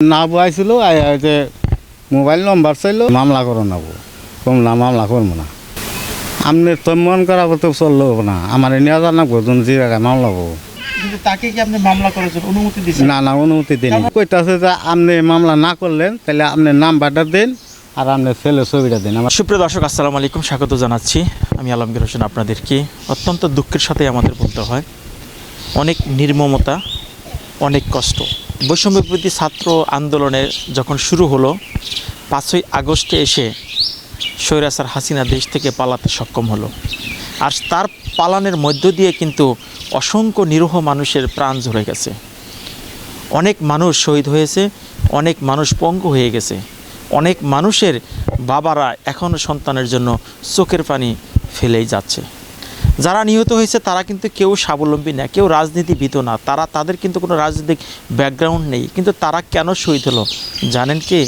না বয়াইছিল যে মোবাইল নম্বর চাইল মামলা করো নেব। কম না মামলা করব না। আপনি তো মন করা তো চলল না। আমার নিয়ে জানা গজন যে জায়গায় মামলা হব তাকে কি আপনি মামলা করার অনুমতি দিচ্ছেন না না অনুমতি দিন কইতাছে যে আপনি মামলা না করলেন তাহলে আপনি নাম্বারটা দিন আর আপনার ছেলে ছবিটা দিন। আমার সুপ্রিয় দর্শক আসসালামু আলাইকুম স্বাগত জানাচ্ছি। আমি আলমগীর হোসেন আপনাদেরকে। অত্যন্ত দুঃখের সাথে আমাদের বলতে হয় অনেক নির্মমতা অনেক কষ্ট। বৈষম্য বিরোধী ছাত্র আন্দোলনের যখন শুরু হলো, পাঁচই আগস্টে এসে স্বৈরাচার হাসিনা দেশ থেকে পালাতে সক্ষম হলো। আর তার পালানের মধ্য দিয়ে কিন্তু অসংখ্য নিরীহ মানুষের প্রাণ ঝরে গেছে। অনেক মানুষ শহীদ হয়েছে, অনেক মানুষ পঙ্গু হয়ে গেছে। অনেক মানুষের বাবারা এখনও সন্তানের জন্য চোখের পানি ফেলেই যাচ্ছে। যারা নিহত হয়েছে, তারা কিন্তু কেউ স্বাবলম্বী না, কেউ রাজনীতিবিদ না, তারা, তাদের কিন্তু কোনো রাজনৈতিক ব্যাকগ্রাউন্ড নেই। কিন্তু তারা কেন শহীদ হলো? জানেন কি?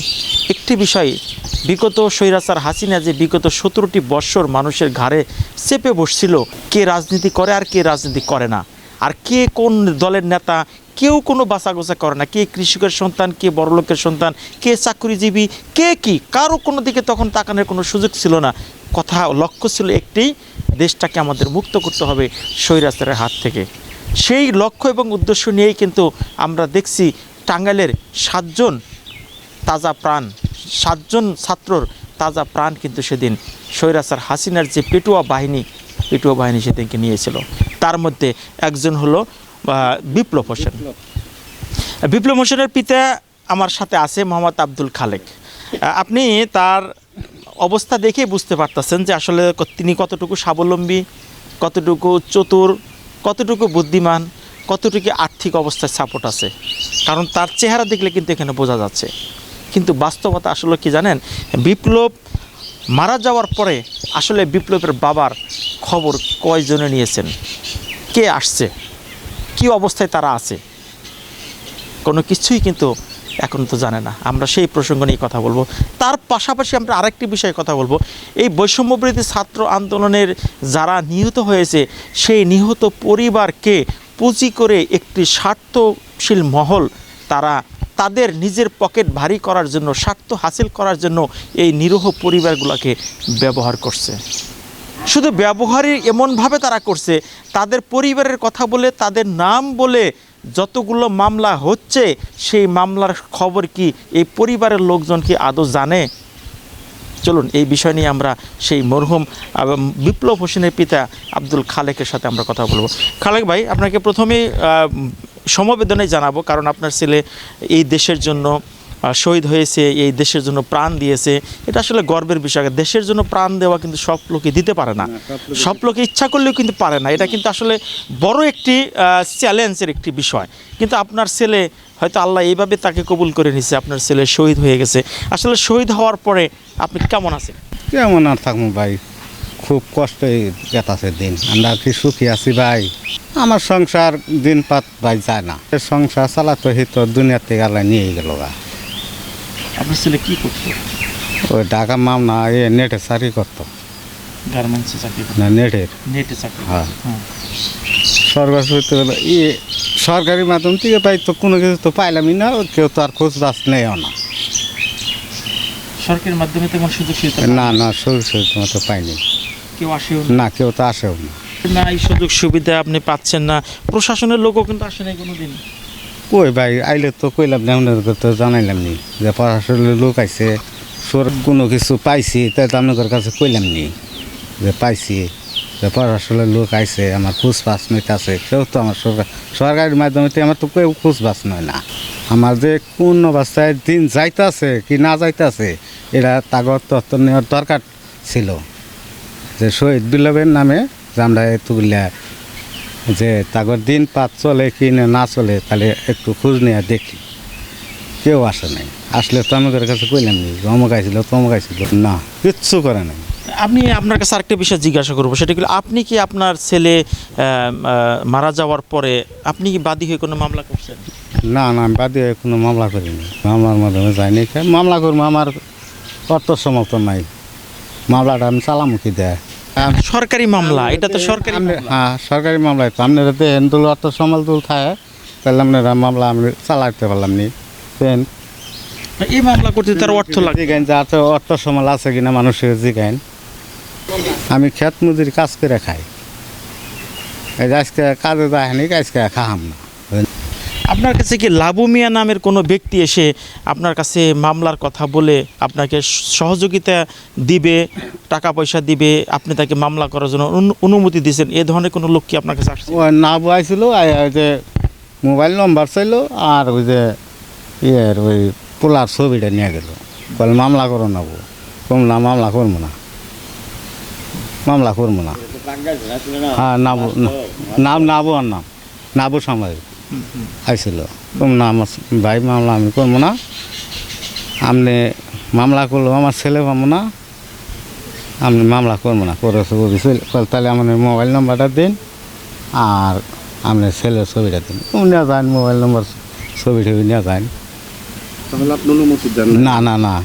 একটি বিষয়, বিগত স্বৈরাচার হাসিনা যে বিগত সতেরোটি বৎসর মানুষের ঘাড়ে চেপে বসছিল, কে রাজনীতি করে আর কে রাজনীতি করে না। আর কে কোন দলের নেতা, কেউ কোনো বাঁচাগোছা করে না। কে কৃষকের সন্তান, কে বড়লোকের সন্তান, কে চাকরিজীবী, কে কি? কারও কোনো দিকে তখন তাকানোর কোনো সুযোগ ছিল না। কথা লক্ষ্য ছিল একটি দেশটাকে আমাদের মুক্ত করতে হবে স্বৈরাচারের হাত থেকে। সেই লক্ষ্য এবং উদ্দেশ্য নিয়েই কিন্তু আমরা দেখছি টাঙ্গাইলের সাতজন তাজা প্রাণ সাতজন ছাত্রর তাজা প্রাণ কিন্তু সেদিন স্বৈরাচার হাসিনার যে পেটুয়া বাহিনী পেটুয়া বাহিনী সেদিনকে নিয়েছিল। তার মধ্যে একজন হলো বিপ্লব হোসেন। বিপ্লব। হোসেনের পিতা আমার সাথে আছে মোহাম্মদ আব্দুল খালেক। আপনি তার অবস্থা দেখেই বুঝতে পারতেছেন যে আসলে তিনি কতটুকু স্বাবলম্বী, কতটুকু চতুর, কতটুকু বুদ্ধিমান, কতটুকু আর্থিক অবস্থায় সাপোর্ট আছে। কারণ তার চেহারা দেখলে কিন্তু এখানে বোঝা যাচ্ছে। কিন্তু বাস্তবতা আসলে কি জানেন? বিপ্লব মারা যাওয়ার পরে আসলে বিপ্লবের বাবার খবর কয়জনে নিয়েছেন? কে আসছে? কি অবস্থায় তারা আছে? কোনো কিছুই কিন্তু এখন তো জানে না। আমরা সেই প্রসঙ্গ নিয়ে কথা বলব। তার পাশাপাশি আমরা আরেকটি বিষয়ে কথা বলব। এই বৈষম্যবৃদ্ধি ছাত্র আন্দোলনের যারা নিহত হয়েছে, সেই নিহত পরিবারকে পুঁজি করে একটি স্বার্থশীল মহল তারা তাদের নিজের পকেট ভারী করার জন্য, স্বার্থ হাসিল করার জন্য এই নিরীহ পরিবারগুলোকে ব্যবহার করছে। শুধু ব্যবহারই এমনভাবে তারা করছে, তাদের পরিবারের কথা বলে, তাদের নাম বলে যতগুলো মামলা হচ্ছে, সেই মামলার খবর কি এই পরিবারের লোকজন কি আদৌ জানে? চলুন, এই বিষয় নিয়ে আমরা সেই মরহুম বিপ্লব হোসেনের পিতা আব্দুল খালেকের সাথে আমরা কথা বলব। খালেক ভাই, আপনাকে প্রথমেই সমবেদনে জানাব, কারণ আপনার ছেলে এই দেশের জন্য শহীদ হয়েছে এই দেশের জন্য প্রাণ দিয়েছে। এটা আসলে গর্বের বিষয়। দেশের জন্য প্রাণ দেওয়া কিন্তু সব লোকে দিতে পারে না। সব লোকে ইচ্ছা করলেও কিন্তু পারে না। এটা কিন্তু আসলে বড় একটি চ্যালেঞ্জের একটি বিষয়। কিন্তু আপনার ছেলে হয়তো আল্লাহ এইভাবে তাকে কবুল করে নিছে আপনার ছেলে শহীদ হয়ে গেছে। আসলে শহীদ হওয়ার পরে আপনি কেমন আছেন? কেমন আর থাকব ভাই? খুব কষ্টে গেতাছে দিন। আমরা কি সুখী আছি ভাই? আমার সংসার দিন পাত ভাই যায় না। সংসার চালাতে হিত দুনিয়াতে গেলে নিয়ে গেল গা। আপনার ছেলে কি করতো? ওই ঢাকা মামনা এ নেটে চাকরি করতো। গার্মেন্টসে চাকরি করতো। না নেটের। নেটে চাকরি হ্যাঁ। হ্যাঁ। সরকার ই সরকারি মাধ্যম থেকে পাই তো কোনো কিছু তো পাইলামই না কেউ তো আর খোঁজ বাস নেও না। সরকারের মাধ্যমে তেমন সুযোগ সুবিধা না না? শরীর শরীর মতো পাইনি। কেউ আসেও না? কেউ তো আসেও না। না এই সুযোগ সুবিধা আপনি পাচ্ছেন না। প্রশাসনের লোকও কিন্তু আসে নাই কোনোদিন। কই ভাই, আইলে তো কইলাম না আপনাদের তো জানাইলাম নি, যে পড়াশোনার লোক আইছে সর কোনো কিছু পাইছি, তাই তো আপনাদের কাছে কইলাম নি, যে পাইছি, যে পড়াশোনার লোক আইছে, আমার খোঁজ পাস আছে কেউ তো আমার সরকার, সরকারের মাধ্যমে তো আমার তো কেউ খোঁজ পাস নয় না। আমার যে কোন অবস্থায় দিন যাইতাছে কি না যাইতাছে, এটা তাগত তত্ত্ব নেওয়ার দরকার ছিল। যে শহীদ বিপ্লবের নামে যে আমরা এতগুলা যে তাগর দিন পাত চলে কি না চলে তাহলে একটু খোঁজ নিয়ে দেখি। কেউ আসে নাই। আসলে তো আমাদের কাছে কইলাম নি অমুক আইছিল তমুক আইছিল। না কিচ্ছু করে নাই। আপনি আপনার কাছে আরেকটা বিষয় জিজ্ঞাসা করব সেটা কি আপনি কি আপনার ছেলে মারা যাওয়ার পরে আপনি কি বাদী হয়ে কোনো মামলা করছেন? না না আমি বাদে কোনো মামলা করিনি। মামলার মাধ্যমে যাইনি মামলা করব আমার অর্থ সমর্থন নাই। মামলাটা আমি চালাম কি দেয়। সরকারি মামলা এটা তো সরকারি মামলা। হ্যাঁ সরকারি মামলায় তো। আপনারা দেন তুল অর্থ সমাল তুল থাকে তাহলে আপনারা মামলা আমি চালাতে পারলাম নি। এই মামলা করতে তার অর্থ লাগে যে এত অর্থ সমাল আছে কিনা মানুষের জিগাইন। আমি খেত মজুরি কাজ করে খাই। এই আজকে কাজে যায়নি আজকে খাহাম না। আপনার কাছে কি লাবু মিয়া নামের কোনো ব্যক্তি এসে আপনার কাছে মামলার কথা বলে আপনাকে সহযোগিতা দিবে টাকা পয়সা দিবে আপনি তাকে মামলা করার জন্য অনু- অনুমতি দিয়েছেন এ ধরনের কোনো লোক কি আপনার কাছে আসছে? ওই না বয়াইছিল যে মোবাইল নম্বর চাইলো আর ওই যে ইয়ের ওই পোলার ছবিটা নিয়ে গেল। বলে মামলা করো না বউ। কম না মামলা করব না। মামলা করব না। হ্যাঁ নাবু নাম নাবু আর নাম। নাবু সময় আইছিল। না আমার ভাই মামলা আমি করব না। আপনি মামলা করল আমার ছেলে পাবো না। আপনি মামলা করব না করে ছবি তাহলে আমার মোবাইল নাম্বারটা দিন আর আপনার ছেলের ছবিটা দিন। নিয়ে যান মোবাইল নম্বর ছবি টবি নিয়ে যান। তাহলে আপনি অনুমতি দেন না? না না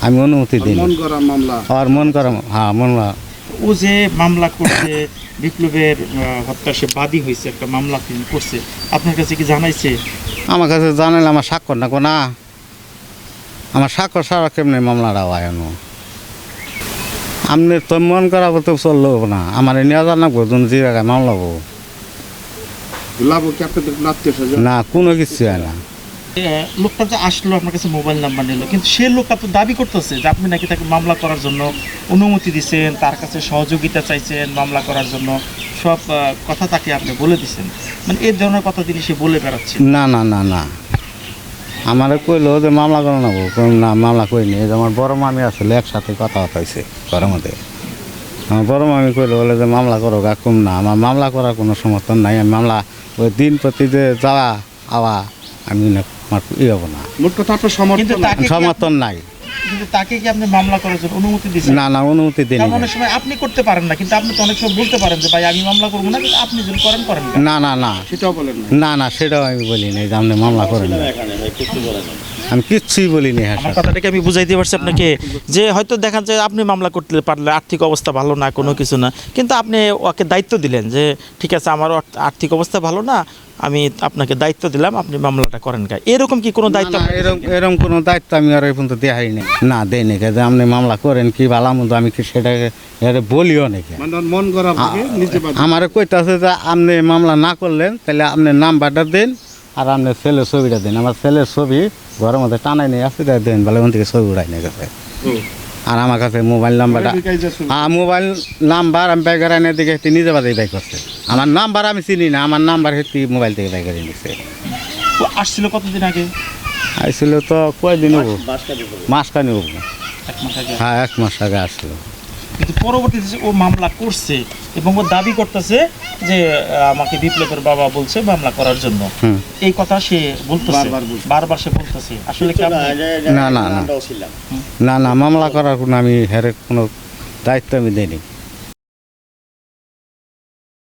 আমি অনুমতি দিই মন আর মন করা হ্যাঁ মন করা- ও যে মামলা করছে বিপ্লবের হত্যা সে বাদী হয়েছে একটা মামলা তিনি করছে আপনার কাছে কি জানাইছে? আমার কাছে জানালে আমার স্বাক্ষর না না। আমার স্বাক্ষর সারা কেমনি মামলাটা হয় এনো আপনি তো মন করা বলতে চলল না। আমার নিয়ে জানাব তুমি যে জায়গায় মামলা হব। লাভ কি আপনাদের কোনো না কোনো কিছু হয় না। লোকটা যে আসলো আপনার কাছে মোবাইল নাম্বার নিল, কিন্তু সে লোকটা তো দাবি করতেছে যে আপনি নাকি তাকে মামলা করার জন্য অনুমতি দিচ্ছেন তার কাছে সহযোগিতা চাইছেন মামলা করার জন্য। সব কথা তাকে আপনি বলে দিচ্ছেন মানে এই ধরনের কথা তিনি সে বলে বেড়াচ্ছে না না না না। আমারে কইলো যে মামলা করে নেব না, মামলা করিনি এই যে আমার বড় মামি আসলে একসাথে কথা হইছে ঘরের মধ্যে। আমার বড় মামি কইলো বলে যে মামলা করো, গা কম না। আমার মামলা করার কোনো সমর্থন নাই। আমি মামলা ওই দিন প্রতি যে যাওয়া আওয়া আমি না আমার ই হব না। মোট কথা আপনার কিন্তু সমর্থন তাকে কি সমর্থন নাই। কিন্তু তাকে কি আপনি মামলা করার অনুমতি দিচ্ছেন না না অনুমতি দিন কারণ অনেক সময় আপনি করতে পারেন না কিন্তু আপনি তো অনেক সময় বলতে পারেন যে ভাই আমি মামলা করব না কিন্তু আপনি যদি করেন করেন না। না না না। সেটাও বলেন না না না সেটাও আমি বলি নাই যে আপনি মামলা করেন না। আমি কিচ্ছুই বলিনি হ্যাঁ আমার কথাটাকে আমি বুঝাইতে পারছি আপনাকে যে হয়তো দেখা যায় আপনি মামলা করতে পারলে আর্থিক অবস্থা ভালো না কোনো কিছু না। কিন্তু আপনি ওকে দায়িত্ব দিলেন যে ঠিক আছে আমার আর্থিক অবস্থা ভালো না আমি আপনাকে দায়িত্ব দিলাম আপনি মামলাটা করেন গা। এরকম কি কোনো দায়িত্ব এরকম এরকম কোনো দায়িত্ব আমি আর এই পর্যন্ত দেখাই নাই। না দেয় নাকি যে আপনি মামলা করেন কি ভালো মন্দ আমি কি সেটাকে এটা বলিও নাকি মানে মন বাদ আমারে কইতাছে যে আপনি মামলা না করলেন তাহলে আপনি নাম্বারটা দেন আর আপনার ছেলের ছবিটা দেন। আমার ছেলের ছবি ঘরের মধ্যে টানাই নিয়ে আসে তাই দেন বলে ওখান থেকে ছবি উড়াই নিয়ে গেছে। আর আমার কাছে মোবাইল নাম্বারটা হ্যাঁ মোবাইল নাম্বার আমি ব্যাগের আনে দিকে হেঁটে নিজে বাদে বাই করছে। আমার নাম্বার আমি চিনি না আমার নাম্বার হেঁটে মোবাইল থেকে ব্যাগের নিছে। ও আসছিল কতদিন আগে? আইছিল তো কয়দিন হব? মাসখানি হব। হ্যাঁ এক মাস আগে আসলো। কিন্তু পরবর্তীতে ও মামলা করছে এবং ও দাবি করতেছে যে আমাকে বিপ্লবের বাবা বলছে মামলা করার জন্য। এই কথা সে বলতেছে। বারবার সে বলতেছে। আসলে না না না না না মামলা করার কোনো আমি হেরে কোনো দায়িত্ব আমি দিইনি।